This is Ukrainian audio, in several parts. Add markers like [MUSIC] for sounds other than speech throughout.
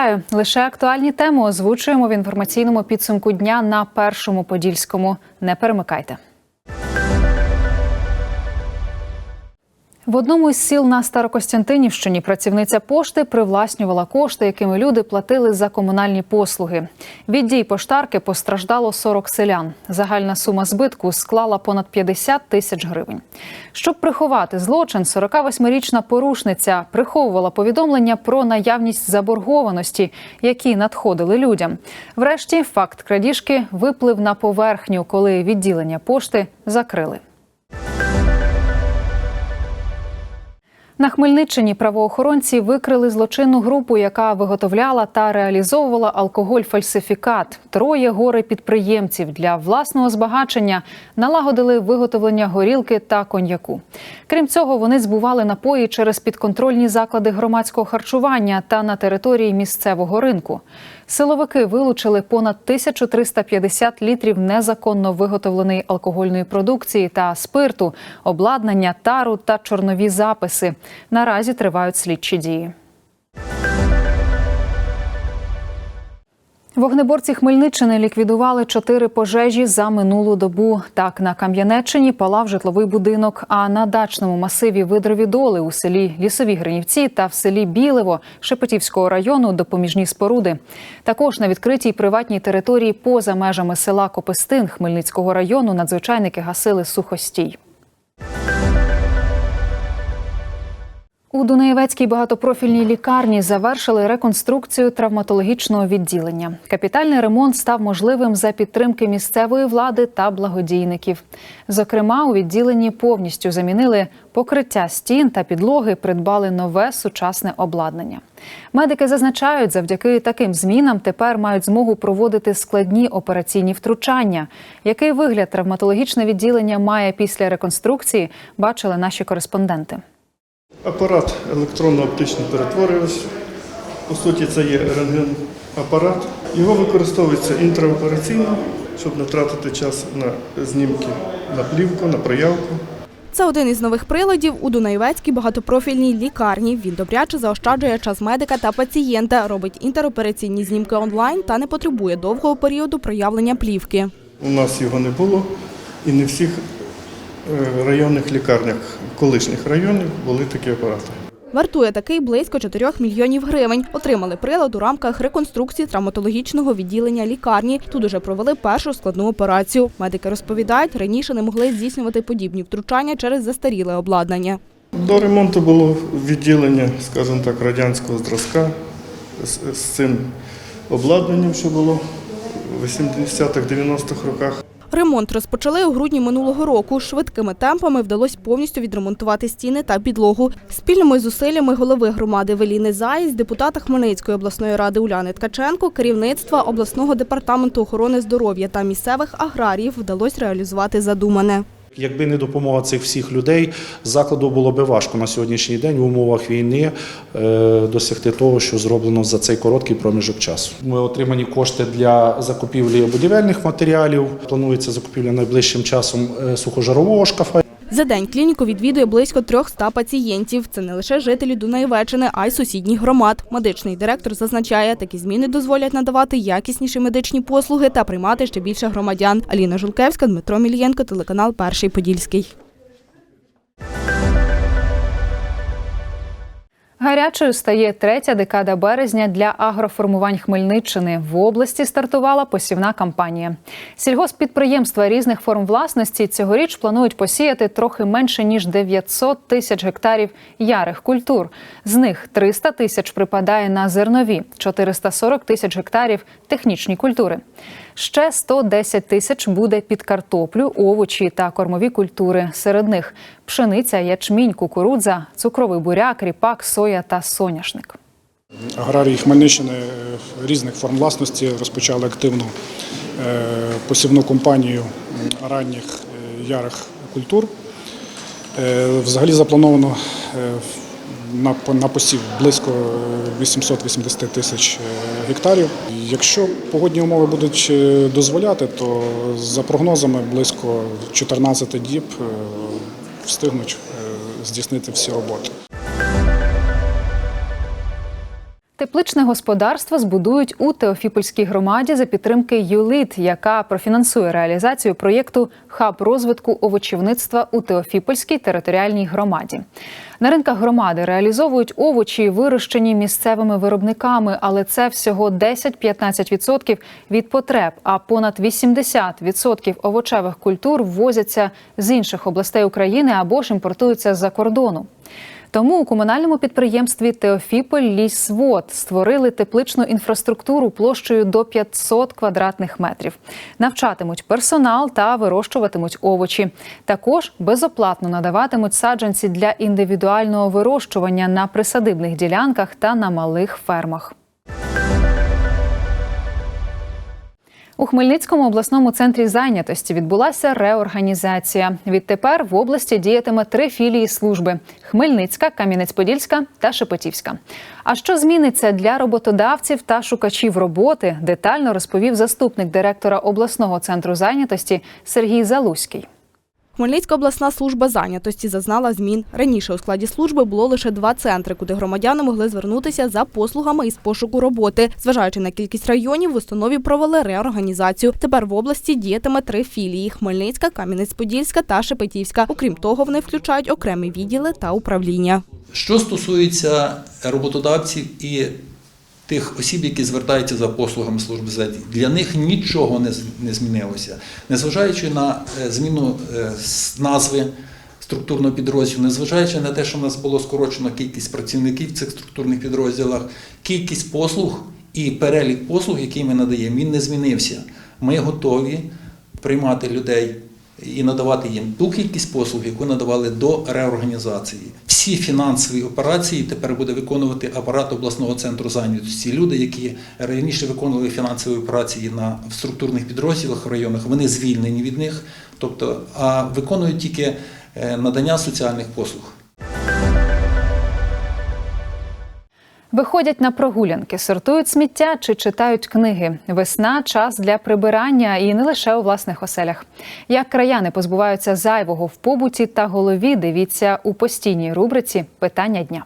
Вітаю! Лише актуальні теми озвучуємо в інформаційному підсумку дня на першому подільському. Не перемикайте. В одному із сіл на Старокостянтинівщині працівниця пошти привласнювала кошти, якими люди платили за комунальні послуги. Від дій поштарки постраждало 40 селян. Загальна сума збитку склала понад 50 тисяч гривень. Щоб приховати злочин, 48-річна порушниця приховувала повідомлення про наявність заборгованості, які надходили людям. Врешті факт крадіжки виплив на поверхню, коли відділення пошти закрили. На Хмельниччині правоохоронці викрили злочинну групу, яка виготовляла та реалізовувала алкоголь-фальсифікат. Троє горе підприємців для власного збагачення налагодили виготовлення горілки та коньяку. Крім цього, вони збували напої через підконтрольні заклади громадського харчування та на території місцевого ринку. Силовики вилучили понад 1350 літрів незаконно виготовленої алкогольної продукції та спирту, обладнання, тару та чорнові записи. Наразі тривають слідчі дії. Вогнеборці Хмельниччини ліквідували чотири пожежі за минулу добу. Так, на Кам'янеччині палав житловий будинок, а на дачному масиві Видрові доли у селі Лісові Гринівці та в селі Білево Шепетівського району допоміжні споруди. Також на відкритій приватній території поза межами села Копистин Хмельницького району надзвичайники гасили сухостій. У Дунаєвецькій багатопрофільній лікарні завершили реконструкцію травматологічного відділення. Капітальний ремонт став можливим за підтримки місцевої влади та благодійників. Зокрема, у відділенні повністю замінили покриття стін та підлоги, придбали нове сучасне обладнання. Медики зазначають, завдяки таким змінам тепер мають змогу проводити складні операційні втручання. Який вигляд травматологічне відділення має після реконструкції, бачили наші кореспонденти. Апарат електронно-оптичний перетворювач. По суті, це є рентген-апарат. Його використовується інтраопераційно, щоб не втратити час на знімки на плівку, на проявку. Це один із нових приладів у Дунаєвецькій багатопрофільній лікарні. Він добряче заощаджує час медика та пацієнта, робить інтеропераційні знімки онлайн та не потребує довгого періоду проявлення плівки. У нас його не було і не всіх районних лікарнях, колишніх районів були такі апарати. Вартує такий близько 4 мільйонів гривень. Отримали прилад у рамках реконструкції травматологічного відділення лікарні. Тут уже провели першу складну операцію. Медики розповідають, раніше не могли здійснювати подібні втручання через застаріле обладнання. До ремонту було відділення, скажімо так, радянського зразка з, з цим обладнанням, що було в 80-х, 90-х роках. Ремонт розпочали у грудні минулого року. Швидкими темпами вдалося повністю відремонтувати стіни та підлогу. Спільними зусиллями голови громади Веліни Заїць, депутата Хмельницької обласної ради Уляни Ткаченко, керівництва обласного департаменту охорони здоров'я та місцевих аграріїв вдалося реалізувати задумане. Якби не допомога цих всіх людей, закладу було би важко на сьогоднішній день в умовах війни е, досягти того, що зроблено за цей короткий проміжок часу. Ми отримані кошти для закупівлі будівельних матеріалів. Планується закупівля найближчим часом е, сухожарового шкафа. За день клініку відвідує близько 300 пацієнтів. Це не лише жителі Дунаєвеччини, а й сусідніх громад. Медичний директор зазначає, такі зміни дозволять надавати якісніші медичні послуги та приймати ще більше громадян. Аліна Жулкевська, Дмитро Мільєнко, телеканал Перший Подільський. Гарячою стає третя декада березня для агроформувань Хмельниччини. В області стартувала посівна кампанія. Сільгоспідприємства різних форм власності цьогоріч планують посіяти трохи менше ніж 900 тисяч гектарів ярих культур. З них 300 тисяч припадає на зернові, 440 тисяч гектарів технічні культури. Ще 110 тисяч буде під картоплю, овочі та кормові культури. Серед них пшениця, ячмінь, кукурудза, цукровий буряк, ріпак, соя та соняшник. Аграрії Хмельниччини е, різних форм власності розпочали активну е, посівну кампанію ранніх е, ярих культур. Взагалі заплановано на посів близько е, 880 тисяч е, гектарів. Якщо погодні умови будуть е, дозволяти, то за прогнозами близько 14 діб е, встигнуть е, здійснити всі роботи. Тепличне господарство збудують у Теофіпольській громаді за підтримки ЮЛІТ, яка профінансує реалізацію проєкту Хаб розвитку овочівництва у Теофіпольській територіальній громаді. На ринках громади реалізовують овочі, вирощені місцевими виробниками, але це всього 10-15% від потреб. А понад 80% овочевих культур ввозяться з інших областей України або ж імпортуються з-за кордону. Тому у комунальному підприємстві Теофіполь Лісвод створили тепличну інфраструктуру площею до 500 квадратних метрів. Навчатимуть персонал та вирощуватимуть овочі. Також безоплатно надаватимуть саджанці для індивідуального вирощування на присадибних ділянках та на малих фермах. У Хмельницькому обласному центрі зайнятості відбулася реорганізація. Відтепер в області діятиме три філії служби: Хмельницька, Кам'янець-Подільська та Шепетівська. А що зміниться для роботодавців та шукачів роботи? Детально розповів заступник директора обласного центру зайнятості Сергій Залуський. Хмельницька обласна служба зайнятості зазнала змін. Раніше у складі служби було лише два центри, куди громадяни могли звернутися за послугами із пошуку роботи. Зважаючи на кількість районів, в установі провели реорганізацію. Тепер в області діятиме три філії: Хмельницька, Кам'янець-Подільська та Шепетівська. Окрім того, вони включають окремі відділи та управління. Що стосується роботодавців і тих осіб, які звертаються за послугами служби зайняті, для них нічого не, не змінилося. Незважаючи на е, зміну е, назви структурного підрозділу, незважаючи на те, що в нас було скорочено кількість працівників в цих структурних підрозділах, кількість послуг і перелік послуг, які ми надаємо, він не змінився. Ми готові приймати людей і надавати їм ту кількість послуг, яку надавали до реорганізації. Всі фінансові операції тепер буде виконувати апарат обласного центру зайнятості. Люди, які раніше виконували фінансові операції на в структурних підрозділах в районах, вони звільнені від них, тобто а виконують тільки е, надання соціальних послуг. Виходять на прогулянки, сортують сміття чи читають книги. Весна час для прибирання і не лише у власних оселях. Як краяни позбуваються зайвого в побуті та голові, дивіться у постійній рубриці Питання дня.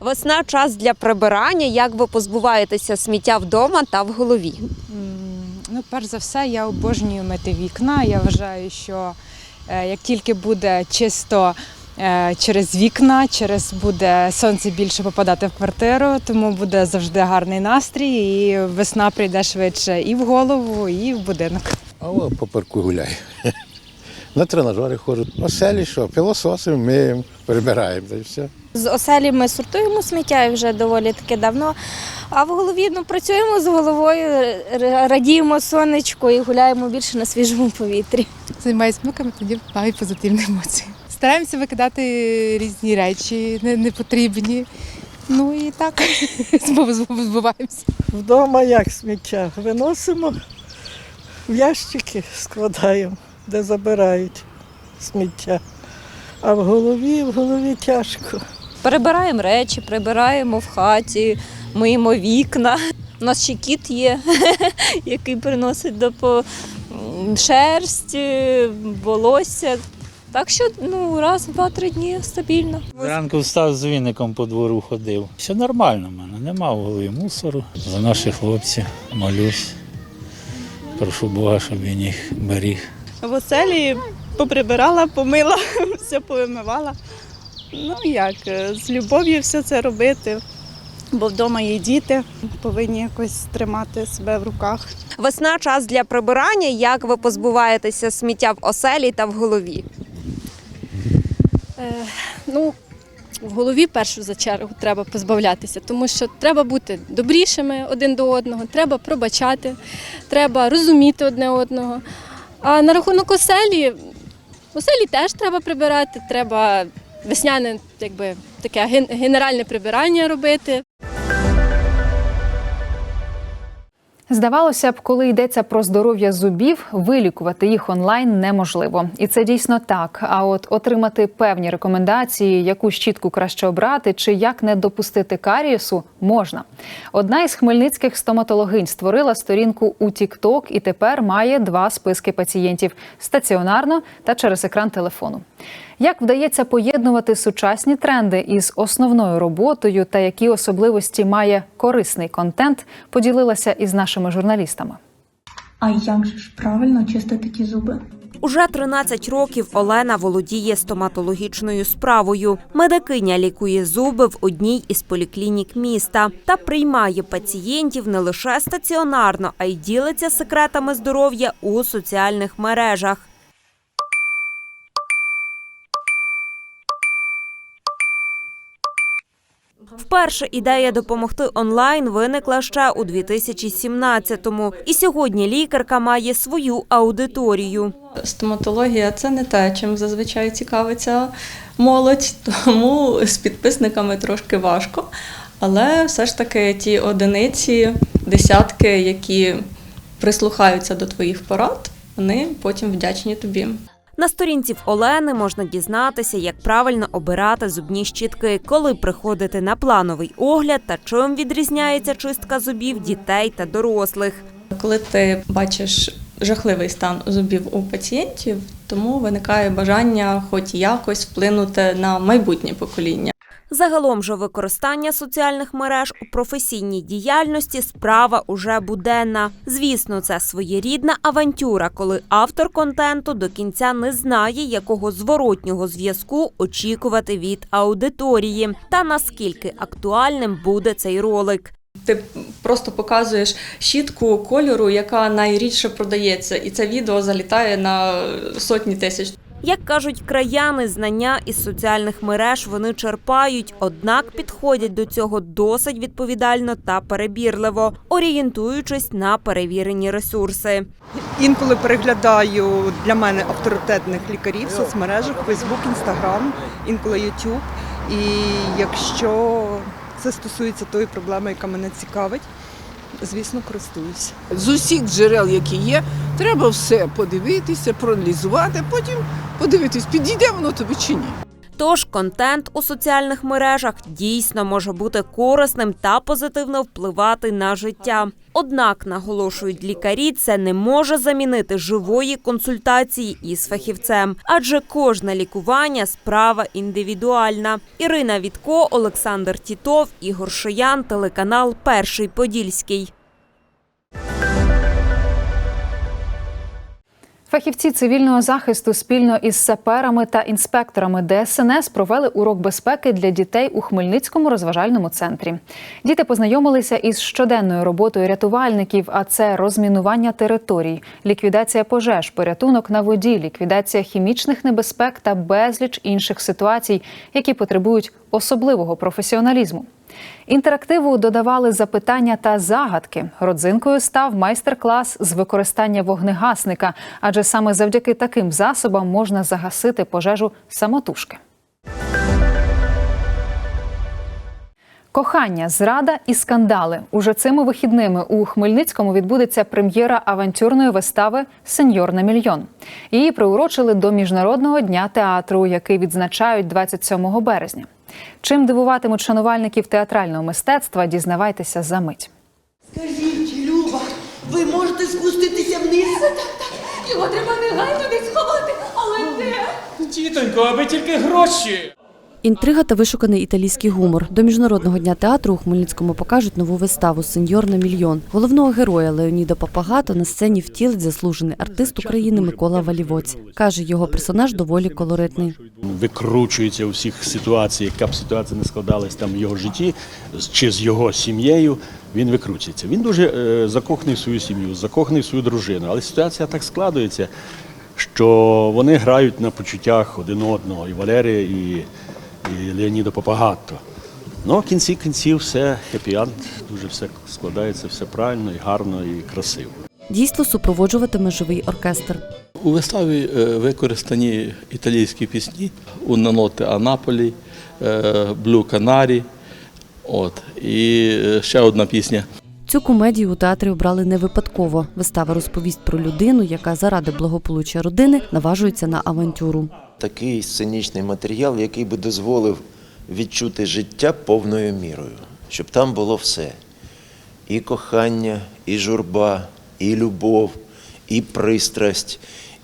Весна час для прибирання. Як ви позбуваєтеся сміття вдома та в голові? Ну, перш за все, я обожнюю мити вікна. Я вважаю, що е, як тільки буде чисто через вікна, через буде сонце більше попадати в квартиру, тому буде завжди гарний настрій, і весна прийде швидше і в голову, і в будинок. А о, по парку гуляю. [LAUGHS] На тренажери ходжу. Оселі що, пилососимо, миємо, прибираємо, та й все. З оселі ми сортуємо сміття і вже доволі таки давно. А в голові ну, працюємо з головою, р- радіємо сонечку і гуляємо більше на свіжому повітрі. займаюся внуками, тоді маю позитивні емоції. Стараємося викидати різні речі не- непотрібні. Ну і так [LAUGHS] збуваємося. Вдома як сміття? Виносимо в ящики, складаємо, де забирають сміття. А в голові, в голові тяжко. Перебираємо речі, прибираємо в хаті, миємо вікна. У нас ще кіт є, [LAUGHS] який приносить допо шерсть, волосся. Так що ну, раз, два-три дні стабільно. Зранку встав з віником по двору ходив. Все нормально в мене, нема в голові мусору. За наших хлопців молюсь. Прошу Бога, щоб він їх беріг. В оселі поприбирала, помила, [LAUGHS] все повимивала. Ну як, е, з любов'ю все це робити, бо вдома є діти, повинні якось тримати себе в руках. Весна час для прибирання. Як ви позбуваєтеся сміття в оселі та в голові? Е, ну, в голові першу за чергу треба позбавлятися, тому що треба бути добрішими один до одного, треба пробачати, треба розуміти одне одного. А на рахунок оселі, оселі теж треба прибирати, треба весняне, якби таке ген- генеральне прибирання робити. Здавалося б, коли йдеться про здоров'я зубів, вилікувати їх онлайн неможливо, і це дійсно так. А от отримати певні рекомендації, яку щітку краще обрати, чи як не допустити карієсу, можна. Одна із хмельницьких стоматологинь створила сторінку у TikTok і тепер має два списки пацієнтів стаціонарно та через екран телефону. Як вдається поєднувати сучасні тренди із основною роботою та які особливості має корисний контент, поділилася із нашими журналістами. А як же ж правильно чистити ті зуби? Уже 13 років Олена володіє стоматологічною справою. Медикиня лікує зуби в одній із поліклінік міста та приймає пацієнтів не лише стаціонарно, а й ділиться секретами здоров'я у соціальних мережах. Вперше ідея допомогти онлайн виникла ще у 2017-му. І сьогодні лікарка має свою аудиторію. Стоматологія це не те, чим зазвичай цікавиться молодь, тому з підписниками трошки важко. Але все ж таки ті одиниці, десятки, які прислухаються до твоїх порад, вони потім вдячні тобі. На сторінці в Олени можна дізнатися, як правильно обирати зубні щітки, коли приходити на плановий огляд та чим відрізняється чистка зубів дітей та дорослих. Коли ти бачиш жахливий стан зубів у пацієнтів, тому виникає бажання хоч якось вплинути на майбутнє покоління. Загалом же використання соціальних мереж у професійній діяльності справа уже буденна. Звісно, це своєрідна авантюра, коли автор контенту до кінця не знає, якого зворотнього зв'язку очікувати від аудиторії, та наскільки актуальним буде цей ролик. Ти просто показуєш щітку кольору, яка найрідше продається, і це відео залітає на сотні тисяч. Як кажуть краяни, знання із соціальних мереж вони черпають, однак підходять до цього досить відповідально та перебірливо, орієнтуючись на перевірені ресурси. Інколи переглядаю для мене авторитетних лікарів в соцмережах Facebook, Instagram, інколи YouTube. І якщо це стосується тої проблеми, яка мене цікавить, звісно, користуюся. З усіх джерел, які є, треба все подивитися, проаналізувати, потім подивитись, підійде воно тобі чи ні. Тож контент у соціальних мережах дійсно може бути корисним та позитивно впливати на життя. Однак, наголошують лікарі, це не може замінити живої консультації із фахівцем, адже кожне лікування справа індивідуальна. Ірина Вітко, Олександр Тітов, Ігор Шиян, телеканал Перший Подільський. Фахівці цивільного захисту спільно із саперами та інспекторами ДСНС провели урок безпеки для дітей у Хмельницькому розважальному центрі. Діти познайомилися із щоденною роботою рятувальників, а це розмінування територій, ліквідація пожеж, порятунок на воді, ліквідація хімічних небезпек та безліч інших ситуацій, які потребують особливого професіоналізму. Інтерактиву додавали запитання та загадки. Родзинкою став майстер-клас з використання вогнегасника, адже саме завдяки таким засобам можна загасити пожежу самотужки. Кохання, зрада і скандали. Уже цими вихідними у Хмельницькому відбудеться прем'єра авантюрної вистави Сеньор на мільйон. Її приурочили до міжнародного дня театру, який відзначають 27 березня. Чим дивуватимуть шанувальників театрального мистецтва, дізнавайтеся за мить. Скажіть, Люба, ви можете спуститися вниз? Так, так. Його треба негайно десь сховати, але де? Тітонько, аби тільки гроші. Інтрига та вишуканий італійський гумор. До міжнародного дня театру у Хмельницькому покажуть нову виставу Сеньор на мільйон. Головного героя Леоніда Папагато на сцені втілить заслужений артист України Микола Валівоць. Каже, його персонаж доволі колоритний. Викручується у всіх ситуаціях, яка б ситуація не складалась там в його житті чи з його сім'єю. Він викручується. Він дуже е, закоханий в свою сім'ю, закоханий в свою дружину. Але ситуація так складується, що вони грають на почуттях один одного, і Валерія, і, і Леоніда Папагатто. Ну, в кінці кінців все хеппі-анд, дуже все складається, все правильно, і гарно, і красиво. Дійство супроводжуватиме живий оркестр. У виставі е, використані італійські пісні «Una notte a Napoli», е, «Blue Canary», от, і е, ще одна пісня. Цю комедію у театрі обрали не випадково. Вистава розповість про людину, яка заради благополуччя родини наважується на авантюру. Такий сценічний матеріал, який би дозволив відчути життя повною мірою, щоб там було все: і кохання, і журба, і любов, і пристрасть,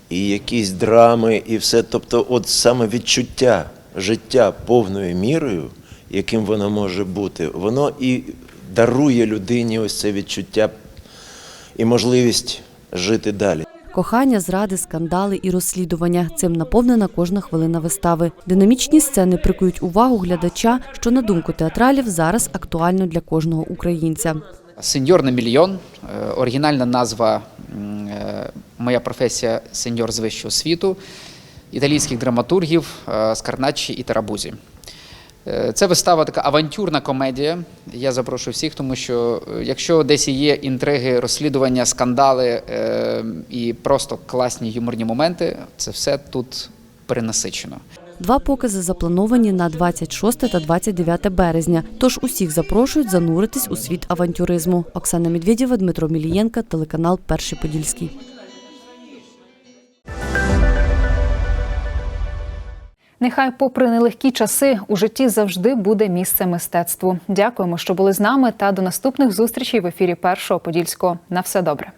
і якісь драми, і все. Тобто, от саме відчуття життя повною мірою, яким воно може бути, воно і дарує людині ось це відчуття і можливість жити далі. Кохання, зради, скандали і розслідування. Цим наповнена кожна хвилина вистави. Динамічні сцени прикують увагу глядача, що на думку театралів зараз актуально для кожного українця. Сеньор на мільйон. Е, Оригінальна назва е, Моя професія сеньор з вищого світу італійських драматургів е, Скарначчі і Тарабузі. Е, Це вистава така авантюрна комедія. Я запрошую всіх, тому що е, якщо десь є інтриги, розслідування, скандали е, і просто класні юморні моменти, це все тут перенасичено. Два покази заплановані на 26 та 29 березня. Тож усіх запрошують зануритись у світ авантюризму. Оксана Медведєва, Дмитро Мілієнка, телеканал Перший Подільський. Нехай, попри нелегкі часи, у житті завжди буде місце мистецтву. Дякуємо, що були з нами, та до наступних зустрічей в ефірі Першого Подільського. На все добре.